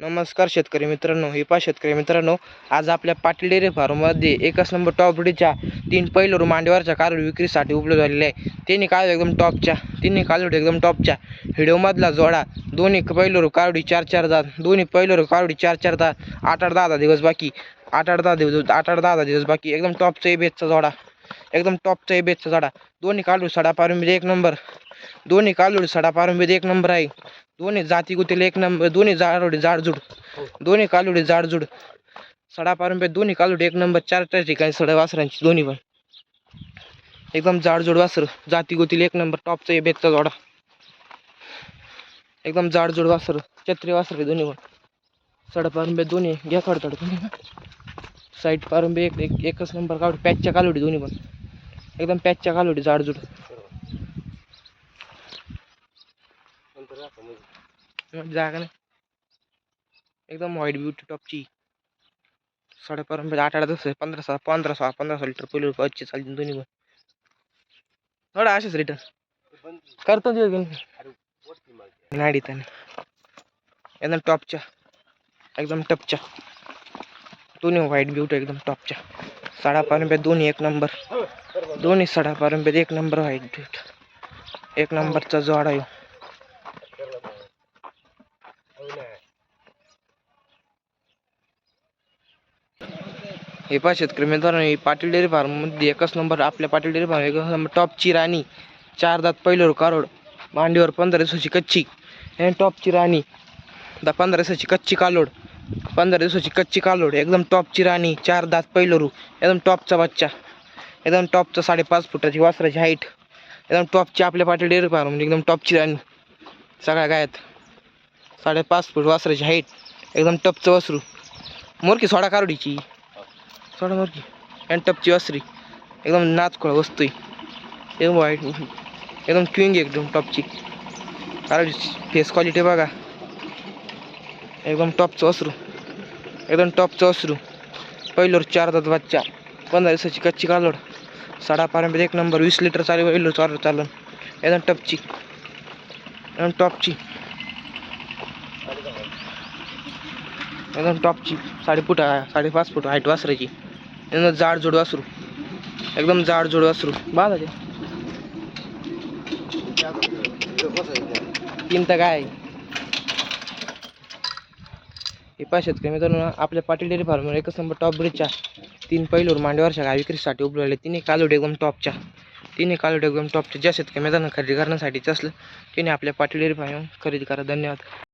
नमस्कार शेतकरी मित्रांनो हे पा शेतकरी मित्रांनो आज आपल्या पाटील डेअरी फार्ममध्ये एकच नंबर टॉप ब्रीडच्या तीन पैलूर मांडीवरच्या कालवडी विक्रीसाठी उपलब्ध झालेले आहे. तिन्ही काळ एकदम टॉपच्या तिन्ही कालवडी एकदम टॉपच्या. हिडिओमधला जोडा दोन्ही पैलूर कालवडी चार चार दात दोन्ही पैलूर कालवडी चार चार दात आठ आठ दहा दहा दिवस बाकी आठ आठ दहा दिवस आठ आठ दहा दहा दिवस बाकी एकदम टॉपचा बेसचा जोडा एकदम टॉपचा बेसचा जोडा. दोन्ही कालवडी साडा पारंबीत एक नंबर दोन्ही कालोडी सडा पारंबीत एक नंबर आहे. दोन्ही जाती गुतील एक नंबर दोन्ही जाडोडी जाडजूड. दोन्ही कालोडी जाडजूड. सडा पारंबे दोन्ही कालोडी एक नंबर. चार चार ठिकाणी सडा वासरांची दोन्ही पण. एकदम जाडजूड वासर. जाती गुतील एक नंबर. टॉपचा बेतचा जोडा. एकदम जाडजूड वासर. छत्री वासर आहे दोन्ही पण. सडा पारंबे दोन्ही. घ्या काढताड दोन्ही साईड पारंबे एक एक एकच नंबर कालवडी पॅचच्या कालोडी दोन्ही पण. एकदम पॅचच्या कालोडी जाडजूड. जागा नाही. एकदम व्हाईट ब्युटी टॉपची साडेपर्यंत आठ आठ दस पंधरा सहा पंधरा सहा पंधरा सहा लिटर पहिली पच्चीस चालतील दोन्ही पण. थोडा असेच रिटर्न करतो देऊ नाडी त्याने. एकदम टॉपच्या एकदम टपच्या दोन्ही व्हाईट ब्युटी एकदम टॉपच्या साडापर्यंत दोन्ही एक नंबर दोन्ही साडापर्यंत एक नंबर व्हाईट ब्युटी एक नंबरचा जोडा येऊ. हे पहा शेतकरी मित्रांनो ही पाटील डेअरी फार्ममध्ये एकच नंबर आपल्या पाटील डेअरी फार्म एकच नंबर. टॉपची राणी चार दात पहिल्यावर कारोड मांडीवर पंधरा दिवसाची कच्ची आणि टॉपची राणी दा पंधरा दिवसाची कच्ची कालोड पंधरा दिवसाची कच्ची कालोड एकदम टॉपची राणी चार दात पैलोरू एकदम टॉपचा बच्चा एकदम टॉपचा साडेपाच फुटाची वासराची हाईट एकदम टॉपची आपल्या पाटील डेअरी फार्म म्हणजे एकदम टॉपची राणी सगळ्या गायत साडेपाच फूट वासराची हाईट एकदम टॉपचं वासरू मोरकी सोडा कारोडीची. सोडा मोरकी आणि टपची वासरी. एकदम नाचखोळ वस्तू आहे. एकदम वाईट. एकदम क्विंग आहे एकदम टॉपची. अरे फेस क्वालिटी बघा. एकदम टॉपचं वसरू. एकदम टॉपचं वसरू. पहिलोर चार दात वाजच्या पंधरा दिवसाची कच्ची कालोड. साडा पारंपरिक एक नंबर वीस लिटर चालू पहिलो चालू चालन. एकदम टपची. एकदम टॉपची. एकदम टॉपची. साडे फूट साडेपाच फूट हाईट वासरायची यांना जाड जोड वासरू. एकदम जाड जोड वासरू. बाधा ते. काय? हे पहा कमी तर आपल्या पाटील डेअरी फार्मवर एकच नंबर टॉप ब्रिजच्या तीन पहिलोर मांडीवरच्या गाय विक्रीसाठी उपलब्ध तिने कालोड एकदम टॉपच्या. तिने कालोड एकदम टॉपच्या. ज्या शेतकरी मैदान खरेदी करण्यासाठीच असलं तिने आपल्या पाटील डेअरी फार्म खरेदी करा. धन्यवाद.